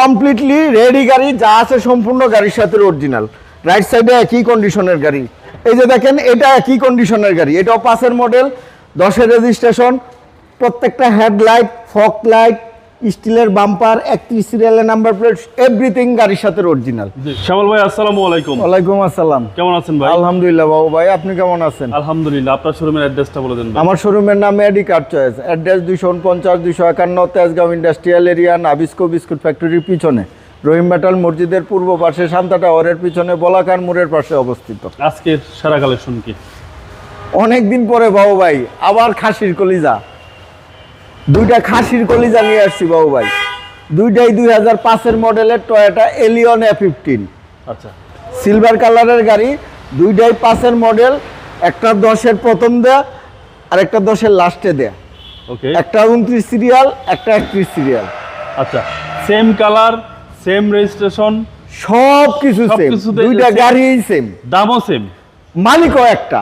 Completely ready গাড়ি, যা আছে সম্পূর্ণ গাড়ির সাথে অরিজিনাল রাইট সাইডে একই কন্ডিশনের গাড়ি। এই যে দেখেন, এটা একই কন্ডিশনের গাড়ি। এটাও পাঁচের মডেল দশের রেজিস্ট্রেশন প্রত্যেকটা হেডলাইট ফক লাইট স্টিলের বাম্পার একত্রিশ সিরিয়ালের নাম্বার প্লেট এভরিথিং গাড়ির সাথে অরিজিনাল শ্যামল ভাই আসসালামু আলাইকুম। ওয়ালাইকুম আসসালাম। কেমন আছেন ভাই? আলহামদুলিল্লাহ বাবু ভাই আপনি কেমন আছেন? আলহামদুলিল্লাহ আপনার শোরুমের অ্যাড্রেসটা বলে দেন আমার শোরুমের নাম এডি কার চয়েস অ্যাড্রেস দুইশো উনপঞ্চাশ দুইশো একান্ন Tejgaon industrial area Nabisco biscuit ফ্যাক্টরির পিছনে। রহিম মেটাল মসজিদের পূর্ব পাশে শান্তা টাওয়ারের পিছনে বলাকার মোড়ের পাশে অবস্থিত। আজকের সেরা কালেকশন কি? অনেক দিন পরে বাবু ভাই আবার খাসির কলিজা। দুইটা খাসির কলিজা নিয়ে আসছি বাবু ভাই। দুইটাই দুই হাজার পাঁচের মডেলের টয়োটা এলিয়ন এ ফিফটিন আচ্ছা। সিলভার কালারের গাড়ি দুইটাই পাঁচের মডেল একটা দশের প্রথম দেয়া আর একটা দশের লাস্টে দেয়া। ওকে একটা উনত্রিশ সিরিয়াল একটা একত্রিশ সিরিয়াল আচ্ছা। সেম কালার সেম রেজিস্ট্রেশন সব কিছু সেম দুইটা গাড়িই সেম দামও সেম মালিকও একটা।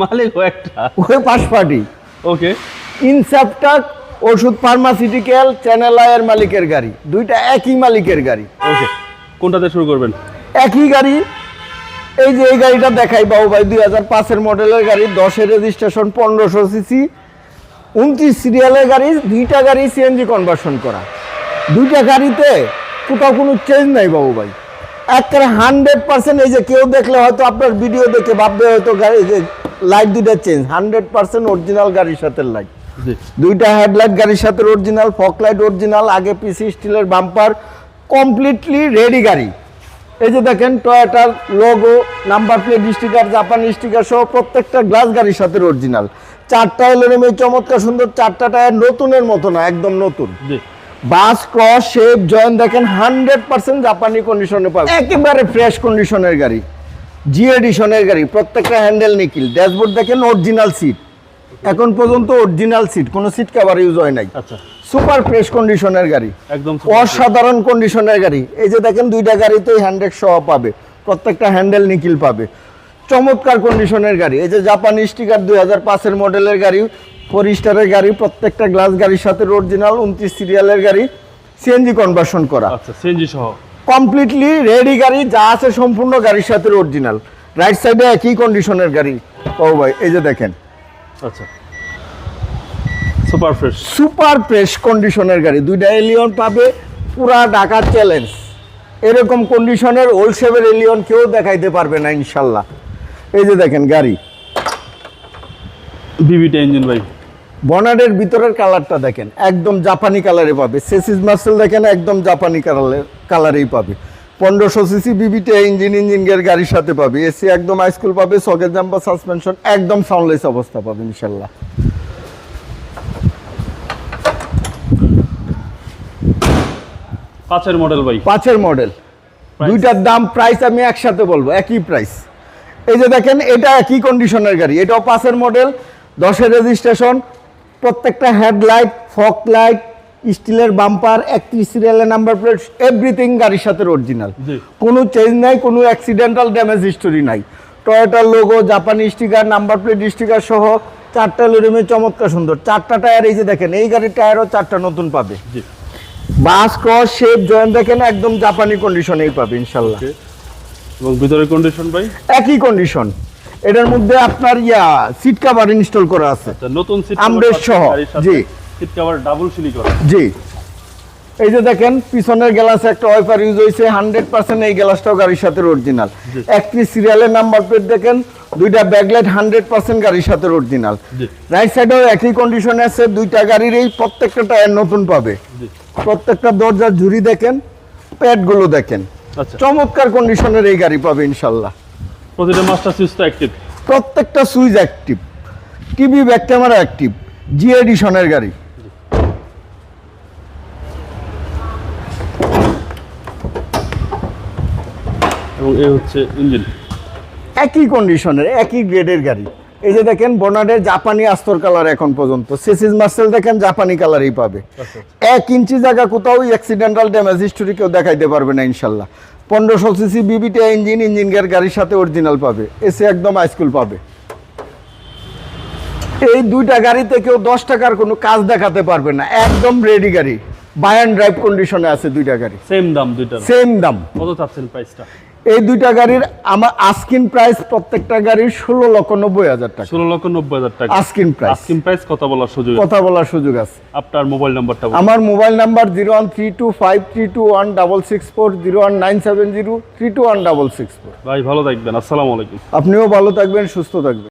মালিকও একটা। ওই পাশ পার্টি ওকে ইনসাপটাক ওষুধ ফার্মাসিউটিক্যাল চ্যানেল আয়ের মালিকের গাড়ি। দুইটা একই মালিকের গাড়ি। ওকে কোনটাতে শুরু করবেন? একই গাড়ি। এই যে এই গাড়িটা দেখাই বাবু ভাই দুই হাজার পাঁচের মডেলের গাড়ি দশের রেজিস্ট্রেশন পনেরোশো সিসি উনত্রিশ সিরিয়ালের গাড়ি দুইটা গাড়ি সিএনজি কনভার্সন করা। দুইটা গাড়িতে কোথাও কোনো চেঞ্জ নাই বাবু ভাই। একেবারে হান্ড্রেড পার্সেন্ট এই যে কেউ দেখলে হয়তো আপনার ভিডিও দেখে ভাববে হয়তো গাড়ি যে লাইট দুইটা চেঞ্জ হান্ড্রেড পার্সেন্ট অরিজিনাল গাড়ির সাথে লাইট দুইটা হেডলাইট গাড়ির সাথে অরিজিনাল ফক লাইট অরিজিনাল আগে পিসি স্টিলের বাম্পার কমপ্লিটলি রেডি গাড়ি। এই যে দেখেন টয়োটার লোগো নাম্বার প্লেট স্টিকার জাপানি স্টিকার সহ প্রত্যেকটা গ্লাস গাড়ির সাথে অরিজিনাল চারটা এলএম এই চমৎকার সুন্দর চারটা টায়ার নতুনের মতো না একদম নতুন। বাস ক্রস শেপ জয়েন দেখেন হান্ড্রেড পার্সেন্ট জাপানি কন্ডিশনে পাবে একেবারে ফ্রেশ কন্ডিশনের গাড়ি। জি এডিশনের গাড়ি প্রত্যেকটা হ্যান্ডেল নিকিল ড্যাশবোর্ড দেখেন অরিজিনাল সিট এখন পর্যন্ত অরিজিনাল সিট কোনো সিট কভার ইউজ হয় নাই। আচ্ছা। সুপার ফ্রেশ কন্ডিশনের গাড়ি। একদম অসাধারণ কন্ডিশনের গাড়ি। এই যে দেখেন দুইটা গাড়িতেই হ্যান্ডেল সহ পাবে। প্রত্যেকটা হ্যান্ডেল নিকিল পাবে। চমৎকার কন্ডিশনের গাড়ি। এই যে জাপানি স্টিকার দুই হাজার পাঁচের মডেলের গাড়ি ফোর স্টারের গাড়ি প্রত্যেকটা গ্লাস গাড়ির সাথে অরিজিনাল উনত্রিশ সিরিয়ালের গাড়ি সিএনজি কনভার্সন করা। আচ্ছা সিএনজি সহ। কমপ্লিটলি রেডি গাড়ি যা আছে সম্পূর্ণ গাড়ির সাথে অরিজিনাল রাইট সাইডে একই কন্ডিশনের গাড়ি। ও ভাই এই যে দেখেন। আচ্ছা। সুপার ফ্রেশ সুপার ফ্রেশ কন্ডিশনের গাড়ি। দুইটা এলিয়ন পাবে পুরা ঢাকা চ্যালেঞ্জ এরকম কন্ডিশনের হোলসেলের এলিয়ন কেউ দেখাইতে পারবে না ইনশাল্লাহ। এই যে দেখেন গাড়ি। বিবিটা ইঞ্জিন ভাই। বনারের ভিতরের কালারটা দেখেন একদম জাপানি কালারে পাবে। সেসিস মার্সেল দেখেন একদম জাপানি কালারের কালারেই পাবে। পনেরোশো সিসি বিবিটা ইঞ্জিন ইঞ্জিন গিয়ার গাড়ির সাথে পাবে। এসি একদম হাইস্কুল পাবে সকেট জাম্পার সাসপেনশন একদম সাউন্ডলেস অবস্থা পাবে ইনশাল্লাহ। পাঁচের মডেল ভাই। পাঁচের মডেল দুইটার দাম প্রাইস আমি একসাথে বলব একই প্রাইস এই যে দেখেন এটা একই কন্ডিশনের গাড়ি এটাও পাঁচের মডেল দশের রেজিস্ট্রেশন প্রত্যেকটা হেডলাইট ফক লাইট স্টিলের বাম্পার একত্রিশ সিরিয়ালের নাম্বার প্লেট এভরিথিং গাড়ির সাথে অরিজিনাল। কোনো চেঞ্জ নাই কোনো অ্যাক্সিডেন্টাল ড্যামেজ হিস্টোরি নাই। টয়োটার লোগো জাপানি স্টিকার নাম্বার প্লেট স্টিকার সহ চারটা লোরিমে চমৎকার সুন্দর। চারটা টায়ার এই যে দেখেন এই গাড়ির টায়ারও চারটা নতুন পাবে। বাস ক্রস শেপ জয়েন দেখেন একদম জাপানি কন্ডিশনেই পাবে ইনশাল্লাহ। এবং ভিতরের কন্ডিশন ভাই? একই কন্ডিশন এটার মধ্যে আপনার ইয়া সিট কভার ইনস্টল করা আছে। আচ্ছা নতুন সিট আমরেশ সহ, জি। সিট কভার ডাবল সিলি করা। জি। এই যে দেখেন পিছনের গ্লাসে একটা ওয়াইপার ইউজ হয়েছে হান্ড্রেড পার্সেন্ট এই গ্লাসটাও গাড়ির সাথে অরিজিনাল। একত্রিশ সিরিয়ালের নাম্বার প্লেট দেখেন দুইটা ব্যাকলাইট হান্ড্রেড পার্সেন্ট গাড়ির সাথে অরিজিনাল রাইট সাইডেও একই কন্ডিশনে আছে দুইটা গাড়ির এই প্রত্যেকটা টায়ার নতুন পাবে। প্রত্যেকটা দরজার ঝুড়ি দেখেন প্যাডগুলো দেখেন। আচ্ছা। চমৎকার কন্ডিশনের এই গাড়ি পাবে ইনশাল্লাহ। প্রতিটা মাস্টার সুইচ অ্যাক্টিভ প্রত্যেকটা switch active TV back camera active G এডিশনের গাড়ি। এবং এই হচ্ছে ইঞ্জিন। একই কন্ডিশনের একই গ্রেডের গাড়ি। এই যে দেখেন বনাডের জাপানি আস্তর কালার এখন পর্যন্ত। সেসিস মার্সেল দেখেন জাপানি কালারই পাবে। আচ্ছা। এক ইঞ্চি জায়গা কোথাও অ্যাক্সিডেন্টাল ড্যামেজ হিস্টোরি কেউ দেখাইতে পারবে না ইনশাল্লাহ। পনেরোশো সিসি বিবিটি ইঞ্জিন ইঞ্জিন গিয়ার গাড়ির সাথে অরিজিনাল পাবে। এসে একদম হাইস্কুল পাবে। এই দুইটা গাড়িতে কেউ দশ টাকার কোনো কাজ দেখাতে পারবে না। একদম রেডি গাড়ি। বাই অ্যান্ড ড্রাইভ কন্ডিশনে আছে দুইটা গাড়ি। সেম দাম দুইটার। সেম দাম। কত চাচ্ছেন প্রাইসটা এই দুইটা গাড়ির আমার আস্কিন প্রাইস প্রত্যেকটা গাড়ির ষোলো লক্ষ নব্বই হাজার টাকা। ষোলো লক্ষ নব্বই হাজার টাকা। আস্কিন প্রাইস আস্কিং প্রাইস কত বলার সুযোগ কথা বলার সুযোগ আছে। আপনার মোবাইল নাম্বারটা আমার mobile number zero one three two five three two one double six four zero one nine seven zero three two one double six four ভাই ভালো থাকবেন। আসসালামু আলাইকুম। আপনিও ভালো থাকবেন সুস্থ থাকবেন।